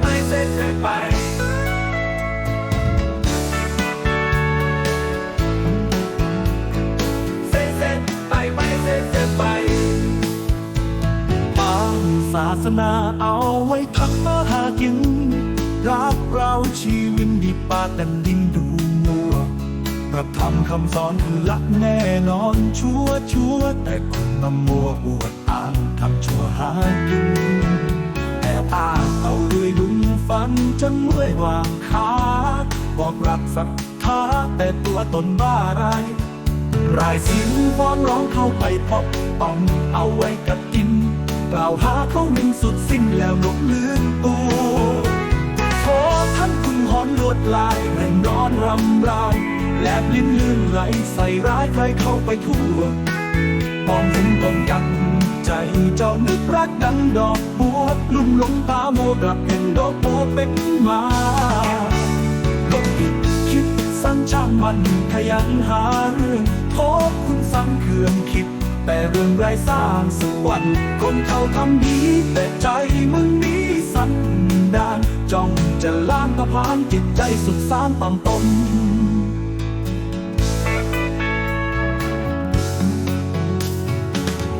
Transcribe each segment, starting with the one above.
ไปเซ่เซ่ไปไปเซ่เซ่ไปบางศาสนาเอาไว้ทำมาหากินรักเราชีวิตดีปาแต่ดินดูมัวพระธรรมคำสอนคือหลักแน่นอนชัวชัวแต่คนมามัวอวดอ้างทำชั่วหากิน จนเมื่อยวางขาบอกรักศรัทธาแต่ตัวตนบ้าไรรายสินฟ้อนร้องเข้าไปพบต้องเอาไว้กัดกินกล่าวหาเขาหนึ่งสุดสิ้นแล้วลบลืมตัวขอท่านคุณหอนลวดลายแรงร้อนรำรายแลบลิ้นลื่นไหลใส่ร้ายใครเข้าไปทั่วมองเห็นตรงกันใจเจ้านึกรักดังดอกบัว ลุ่มหลงตาโมกลับเห็นดอกบัวเป็นมาลบิดคิดสร้างช่างมันขยันหาเรื่องโทษคุณซ้ำเคืองคิด แต่เรื่องไรสร้างสุวรรณคนเขาทำดีแต่ใจมึงนี้สันดานจ้องจะล้างตะพานจิตใจสุดสานต่ำตม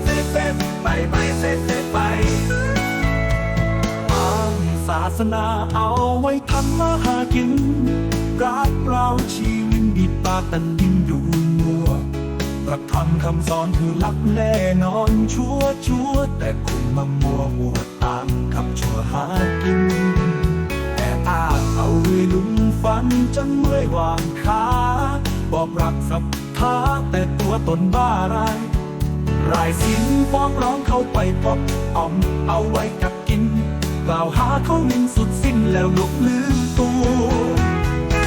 เซ่เซ่ไปไปเซ่เซ่ไปางศาสนาเอาไว้ทำมาหากิน รักเราชีวิตดีปากตันดินดูมัวหลักธรรมคำสอนคือหลักแน่นอนชัวชัวแต่คุณมามัวมัวตามคำชั่วหากินแต่อาเอาเรื่อยลุมฟันจนเมื่อยวางขาบอกรักศรัทธาแต่ตัวตนบ้าไรายรายสินฟ้องร้องเข้าไปพบอ่อมเอาไว้กับกิน ล่าวหาเขาหนึ่งสุดสิ้นแล้วลุกลืมตัว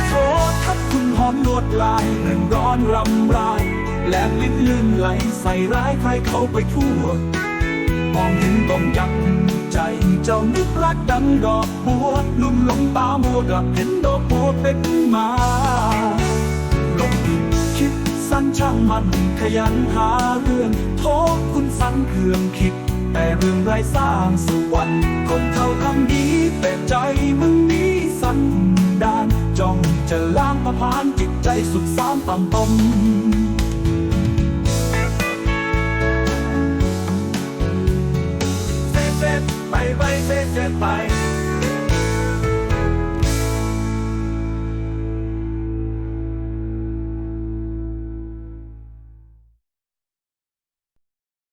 โทษทัดคุณหอมลวดลายเร่งร้อนรำไรายแหลมลิ้นลื่นไหลใส่ร้ายใครเข้าไปทั่วมองเห็นต้องยักใจเจ้านึกรักดังดอกบัวลุ่มหลงตาโมัวกับเห็นดอกบัวเป็นมาลงคิดสั้นช่างมันขยันหาเรื่องโทษคุณสังเคืองคิด แต่เรื่องไรสร้างสุวรรณคนเท่าทำดีแต่ใจมึงนี้สันดานจ้องจะล้างประพานจิตใจสุดสามต่ำตมเซ่เซไปไปเซเซไป